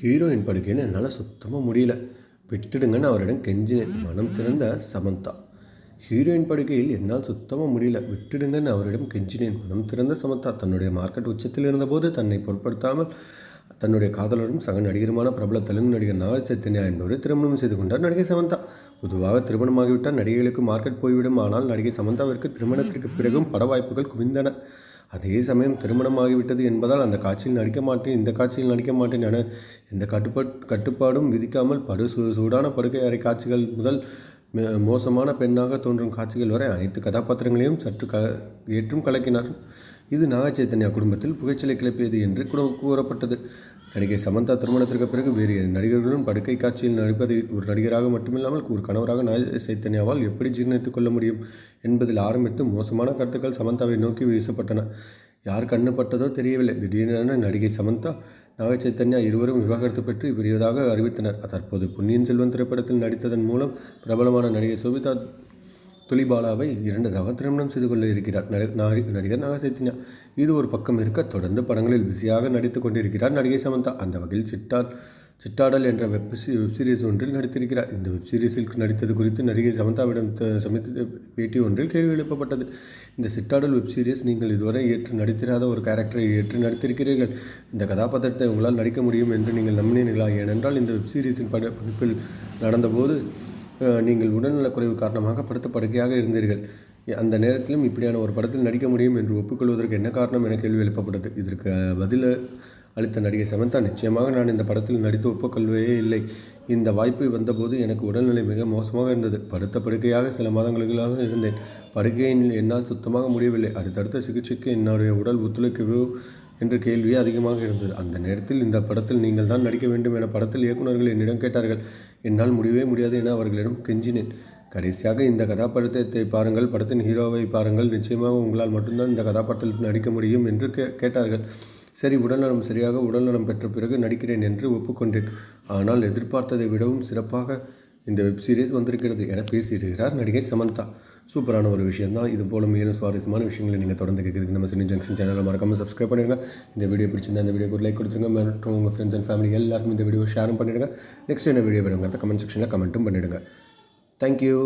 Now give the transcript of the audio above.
Heroine படுக்கைன்னு என்னால் சுத்தமாக முடியல. விட்டுடுங்கன்னு அவரிடம் கெஞ்சினேன். மனம் திறந்த சமந்தா. ஹீரோயின் படுக்கையில் என்னால் சுத்தமாக முடியல. விட்டுடுங்கன்னு அவரிடம் கெஞ்சினேன். மனம் திறந்த சமந்தா தன்னுடைய மார்க்கெட் உச்சத்தில் இருந்தபோது தன்னை பொருட்படுத்தாமல் தன்னுடைய காதலரும் சக நடிகருமான பிரபல தெலுங்கு நடிகர் நாக சைத்தன்யா என்பவரை திருமணம் செய்து கொண்டார் நடிகை சமந்தா. பொதுவாக திருமணமாகிவிட்டால் நடிகைகளுக்கு மார்க்கெட் போய்விடும். ஆனால் நடிகை சமந்தாவிற்கு திருமணத்திற்கு பிறகும் பட வாய்ப்புகள் குவிந்தன. அதே சமயம் திருமணமாகிவிட்டது என்பதால் அந்த காட்சியில் நடிக்க மாட்டேன் இந்த காட்சியில் நடிக்க மாட்டேன் என எந்த கட்டுப்பாட் கட்டுப்பாடும் விதிக்காமல் படு சூ சூடான படுக்கை அறை காட்சிகள் முதல் மோசமான பெண்ணாக தோன்றும் காட்சிகள் வரை அனைத்து கதாபாத்திரங்களையும் சற்று க ஏற்றும் கலக்கினார் இது நாக சைத்தன்யா குடும்பத்தில் புகைச்சலை கிளப்பியது என்று கூறப்பட்டது. நடிகை சமந்தா திருமணத்திற்கு பிறகு வேறு நடிகர்களும் படுக்கை காட்சியில் நடிப்பதை ஒரு நடிகராக மட்டுமில்லாமல் ஒரு கணவராக நாய சைத்தன்யாவால் எப்படி ஜீர்ணித்துக் கொள்ள முடியும் என்பதில் ஆரம்பித்து மோசமான கருத்துக்கள் சமந்தாவை நோக்கி வீசப்பட்டன. யார் கண்ணு பட்டதோ தெரியவில்லை. திடீரென நடிகை சமந்தா நாக சைத்தன்யா இருவரும் விவாகரத்து பெற்று பெரியதாக அறிவித்தனர். தற்போது பொன்னியின் செல்வன் திரைப்படத்தில் நடித்ததன் மூலம் பிரபலமான நடிகை சோபிதா துலிபாலாவை இரண்டதாக திருமணம் செய்து கொள்ள இருக்கிறார். நடி- நடிகர் நாக இது ஒரு பக்கம் இருக்க தொடர்ந்து படங்களில் பிஸியாக நடித்து கொண்டிருக்கிறார் நடிகை சமந்தா. அந்த வகையில் சிட்டார் சிட்டாடல் என்ற வெப் சி- ஒன்றில் நடித்திருக்கிறார். இந்த வெப்சீரிஸில் நடித்தது குறித்து நடிகை சமந்தாவிடம் த- சமைத்த பேட்டி ஒன்றில் கேள்வி எழுப்பப்பட்டது. இந்த சிட்டாடல் வெப்சீரிஸ் நீங்கள் இதுவரை ஏற்று நடித்திராத ஒரு கேரக்டரை ஏற்று நடித்திருக்கிறீர்கள். இந்த கதாபாத்திரத்தை உங்களால் நடிக்க முடியும் என்று நீங்கள் நம்பினீர்களா? ஏனென்றால் இந்த வெப் சீரிஸின் பட படிப்பில் நடந்தபோது நீங்கள் உடல்நலக்குறைவு காரணமாக படுத்த படுக்கையாக இருந்தீர்கள். அந்த நேரத்திலும் இப்படியான ஒரு படத்தில் நடிக்க முடியும் என்று ஒப்புக்கொள்வதற்கு என்ன காரணம் என கேள்வி எழுப்பப்பட்டது. இதற்கு பதில் அளித்த நடிகை சமந்தா நிச்சயமாக நான் இந்த படத்தில் நடித்து ஒப்புக்கொள்வே இல்லை. இந்த வாய்ப்பு வந்தபோது எனக்கு உடல்நிலை மிக மோசமாக இருந்தது. படுத்த படுக்கையாக சில மாதங்களுக்காக இருந்தேன். படுக்கையின் என்னால் சுத்தமாக முடியவில்லை. அடுத்தடுத்த சிகிச்சைக்கு என்னுடைய உடல் ஒத்துழைக்கவோ என்ற கேள்வி அதிகமாக இருந்தது. அந்த நேரத்தில் இந்த படத்தில் நீங்கள் தான் நடிக்க வேண்டும் என படத்தில் இயக்குநர்கள் என்னிடம் கேட்டார்கள். என்னால் முடியவே முடியாது என அவர்களிடம் கெஞ்சினேன். கடைசியாக இந்த கதாபாத்திரத்தை பாருங்கள் படத்தின் ஹீரோவை பாருங்கள். நிச்சயமாக உங்களால் மட்டும்தான் இந்த கதாபாத்திரத்தில் நடிக்க முடியும் என்று கே கேட்டார்கள். சரி உடல்நலம் சரியாக உடல்நலம் பெற்ற பிறகு நடிக்கிறேன் என்று ஒப்புக்கொண்டேன். ஆனால் எதிர்பார்த்ததை விடவும் சிறப்பாக இந்த வெப்சீரிஸ் வந்திருக்கிறது என பேசியிருக்கிறார் நடிகை சமந்தா. சூப்பரான ஒரு விஷயம் தான் இது போல மிகவும் சுவாரஸ்யமான விஷயங்களை நீங்கள் தொடர்ந்து கேட்குறதுக்கு நம்ம சினி ஜங்ஷன் சேனலில் மறக்காமல் சப்ஸ்கிரைப் பண்ணிடுங்க இந்த வீடியோ பிடிச்சிருந்தா இந்த வீடியோக்கு லைக் கொடுத்துருங்க. மற்றும் உங்கள் ஃப்ரெண்ட்ஸ் அண்ட் ஃபேமிலி எல்லாருக்கும் இந்த வீடியோ ஷேரும் பண்ணிடுங்க. நெக்ஸ்ட் என்ன வீடியோ வேணுங்கிறத கமெண்ட் செக்ஷனில் கமெண்ட்டும் பண்ணிவிடுங்க தேங்க்யூ